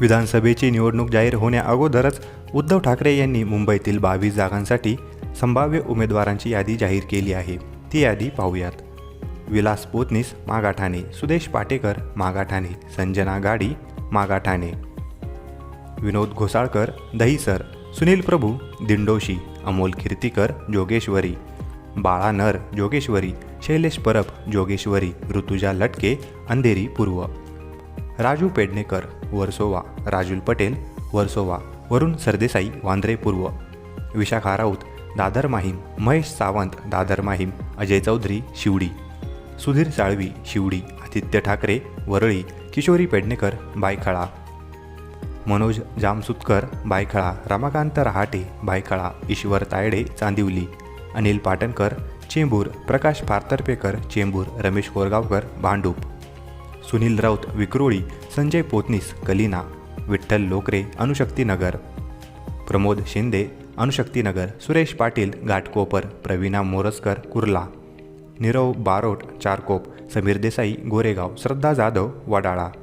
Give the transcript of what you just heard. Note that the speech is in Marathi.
विधानसभेची निवडणूक जाहीर होण्याअगोदरच उद्धव ठाकरे यांनी मुंबईतील बावीस जागांसाठी संभाव्य उमेदवारांची यादी जाहीर केली आहे. ती यादी पाहूयात. विलास पोतनीस मागाठाणे सुदेश पाटेकर मागाठाणे संजना गाडी मागाठाणे. विनोद घोसाळकर दहीसर सुनील प्रभू दिंडोशी अमोल कीर्तीकर जोगेश्वरी. बाळा नर जोगेश्वरी शैलेश परब जोगेश्वरी ऋतुजा लटके अंधेरी पूर्व. राजू पेडणेकर वर्सोवा राजुल पटेल वर्सोवा वरुण सरदेसाई वांद्रे पूर्व विशाखा राऊत दादर माहीम महेश सावंत दादर माहीम अजय चौधरी शिवडी सुधीर साळवी शिवडी आदित्य ठाकरे वरळी किशोरी पेडणेकर बायखळा मनोज जामसुतकर बायखळा रमाकांत रहाटे बायखळा ईश्वर तायडे चांदिवली अनिल पाटणकर चेंबूर प्रकाश फारतर्पेकर चेंबूर रमेश कोरगावकर भांडूप. सुनील राऊत विक्रोळी संजय पोतनीस कलिना विठ्ठल लोकरे अनुशक्तीनगर प्रमोद शिंदे अनुशक्तीनगर सुरेश पाटील घाटकोपर प्रवीणा मोरसकर कुर्ला नीरव बारोट चारकोप समीर देसाई गोरेगाव श्रद्धा जाधव वडाळा.